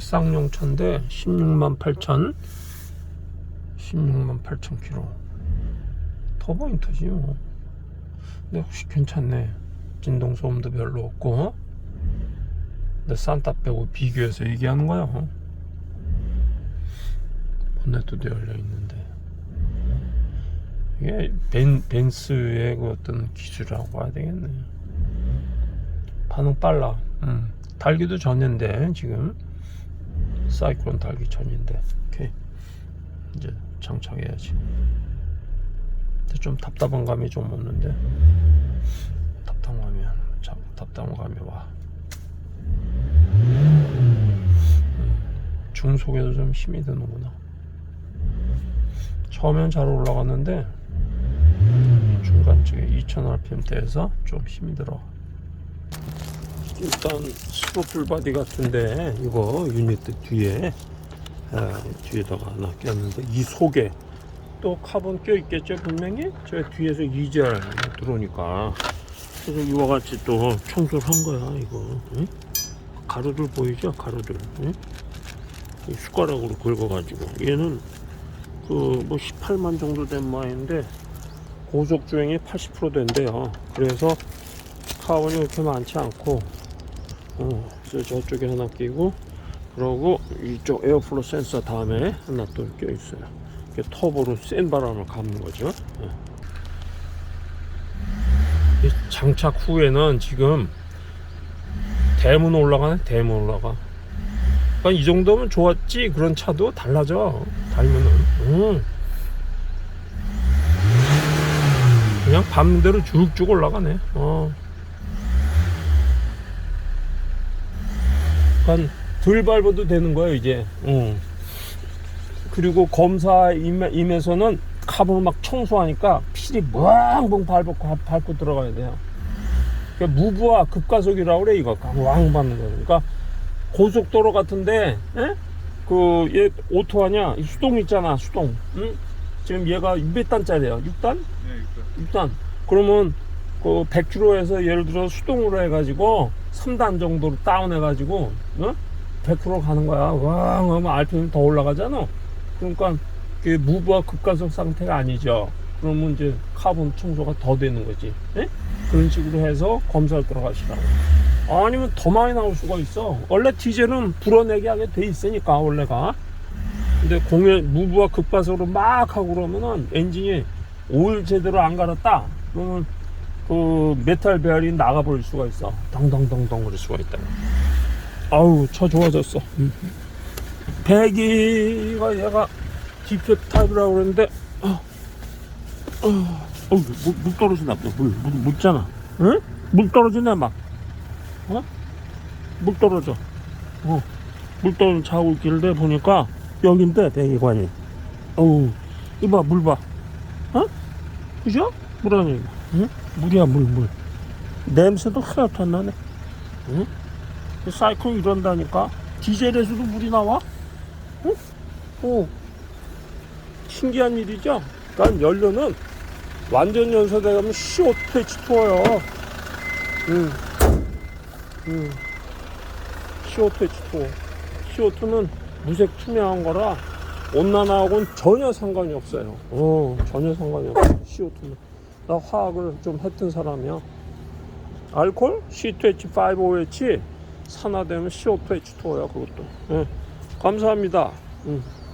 쌍용 차인데 16만 8천 16만 8천 킬로. 터보 인터지 뭐. 근데 혹시 괜찮네. 진동 소음도 별로 없고 근데 산타 빼고 비교해서 얘기하는 거야 어? 본넷도 열려 있는데. 이게 벤, 벤츠의 그 어떤 기술이라고 봐야 되겠네. 반응 빨라. 음. 달기도 전인데 지금 사이클론 달기 전인데. 오케이. 이제 장착해야지. 근데 좀 답답한 감이 좀 오는데. 답답하면 참 답답한 감이 와. 음, 중속에도 좀 힘이 드는구나. 처음엔 잘 올라갔는데 중간 쪽에 2000rpm대에서 좀 힘이 들어 일단 스로틀 바디 같은데 이거 유닛 뒤에 아, 뒤에다가 하나 꼈는데 이 속에 또 카본 껴 있겠죠 분명히? 저 뒤에서 이젤 들어오니까. 그래서 이와 같이 또 청소를 한 거야 이거. 응? 가루들 보이죠 가루들. 응? 이 숟가락으로 긁어가지고. 얘는 그 뭐 18만 정도 된 마인데 고속 주행이 80% 된대요. 그래서 카본이 그렇게 많지 않고 어, 저쪽에 하나 끼고 그러고 이쪽 에어플로 센서 다음에 하나 또 껴 있어요. 이게 터보로 센 바람을 감는 거죠. 예. 이 장착 후에는 지금 대문 올라가네 대문 올라가. 그러니까 이 정도면 좋았지 그런 차도 달라져 달면은. 음. 그냥 밤대로 쭉쭉 올라가네. 어. 그러니까 덜 밟아도 되는 거예요 이제. 응. 그리고 검사 임에, 임에서는 카본을 막 청소하니까 필이 멍멍 밟고 밟고 들어가야 돼요. 그러니까 무브와 급가속이라고 그래 이거 왕 밟는 거. 그러니까 고속도로 같은데 그얘 오토 하냐 이 수동 있잖아 수동. 응? 지금 얘가 몇 단짜리야? 6단? 네, 6단. 그러면 그 100km에서 예를 들어 수동으로 해가지고 3단 정도로 다운해가지고 어? 100km 가는 거야. 와, 그러면 RPM 더 올라가잖아. 그러니까 그 무브와 급가속 상태가 아니죠. 그러면 이제 카본 청소가 더 되는 거지. 예? 그런 식으로 해서 검사를 들어가시라고. 아니면 더 많이 나올 수가 있어. 원래 디젤은 불어내게 하게 돼 있으니까 원래가. 근데 공연 무브와 급가속으로 막 하고 그러면은 엔진이 오일 제대로 안 갈았다. 그러면 그 메탈 배열이 나가버릴 수가 있어. 덩덩덩덩 그럴 수가 있다. 아우 차 좋아졌어. 배기가 얘가 디펙 타입이라고 그러는데 어, 어, 어, 물, 물 떨어진다. 물, 물, 묻잖아. 응? 물 떨어지네 막. 어? 물 떨어져. 어. 물 떨어진 차고 길대 보니까 여긴데 배기관이. 어우 이봐 물 봐. 어? 그죠? 물 아니야. 응? 물이야 물 물. 냄새도 하나도 안 나네. 응? 이 사이클 이런다니까. 디젤에서도 물이 나와? 응? 오. 신기한 일이죠? 그러니까 연료는 완전 연소돼 가면 CO2 H2어요. 응. 응. CO2 H2O. CO2는 무색 투명한 거라 온난화하고는 전혀 상관이 없어요. 어, 전혀 상관이 없어. CO2는. 나 화학을 좀 했던 사람이야. 알콜 C2H5OH 산화되면 CO2H2O야 그것도. 예. 감사합니다. 응.